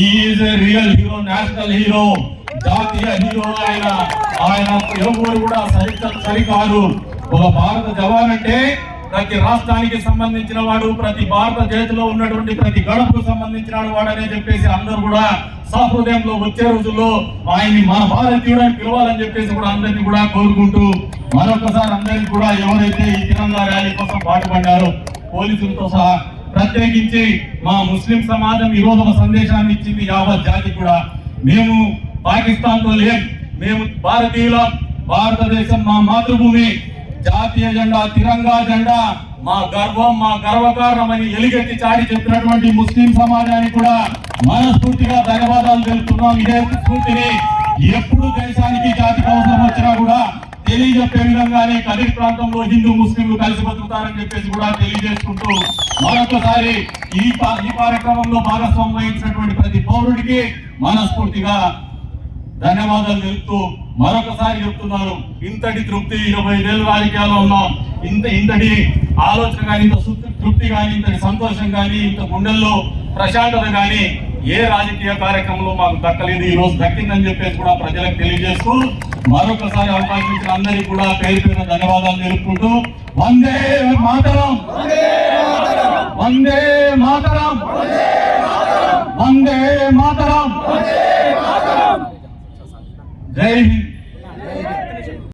Is a real hero national hero జాతీయ hero ఆయన. ఆయన ఎవరు కూడా సరి సరికారు ఒక భారత జవాన్ అంటే ప్రతి రాష్ట్రానికి సంబంధించిన వాడు ప్రతి భారతదేశంలో ఉన్నటువంటి ప్రతి గడపకు సంబంధించిన వాడు అనే చెప్పేసి అందరూ కూడా సహృదయంలో వచ్చే రోజుల్లో ఆయన్ని మన భారతీయుడు పిలవాలని చెప్పేసి కూడా అందరినీ కూడా కోరుకుంటూ మరొకసారి అందరికీ కూడా ఎవరైతే ఈ తిరంగా ర్యాలీ కోసం పాటుపడ్డారో పోలీసులతో సహా ప్రత్యేకించి మా ముస్లిం సమాజం ఈ రోజు ఒక సందేశాన్ని ఇచ్చింది యావత్ జాతి కూడా. మేము పాకిస్తాన్తో లేం. మేము భారతీయులం. భారతదేశం మా మాతృభూమి. జాతీయ జెండా తిరంగా జెండా. మా గర్వం మా గర్వకారణమని ఎలుగెత్తి చాటి చెప్పినటువంటి ముస్లిం సమాజానికి కూడా మనస్ఫూర్తిగా ధన్యవాదాలు తెలుపుతున్నాం. ఇదే స్ఫూర్తిని ఎప్పుడు దేశానికి జాతికి అవసరం వచ్చినా కూడా తెలియజెప్పే విధంగానే కదిరి ప్రాంతంలో హిందూ ముస్లింలు కలిసి బతుకుతారని చెప్పేసి కూడా తెలియజేసుకుంటూ మరొకసారి ఈ ఈ కార్యక్రమంలో భాగస్వామ్యం వహించినటువంటి ప్రతి పౌరుడికి మనస్ఫూర్తిగా ధన్యవాదాలు తెలుపుతూ మరొకసారి చెప్తున్నారు. ఇంతటి తృప్తి ఇరవై ఐదేళ్ళు రాజకీయాల్లో ఉన్నాం. ఇంత ఇంతటి ఆలోచన కానీ ఇంత తృప్తి కానీ ఇంతటి సంతోషం కానీ ఇంత గుండెల్లో ప్రశాంతత కానీ ఏ రాజకీయ కార్యక్రమంలో మాకు దక్కలేదు ఈ రోజు దక్కిందని చెప్పేసి కూడా ప్రజలకు తెలియజేస్తూ మరొకసారి అవకాశం ఇచ్చిన అందరికీ కూడా పేరు పేరున ధన్యవాదాలు తెలుపుకుంటూ వందే మాతరం. వందే మాతరం. వందే మాతరం. జై హింద్.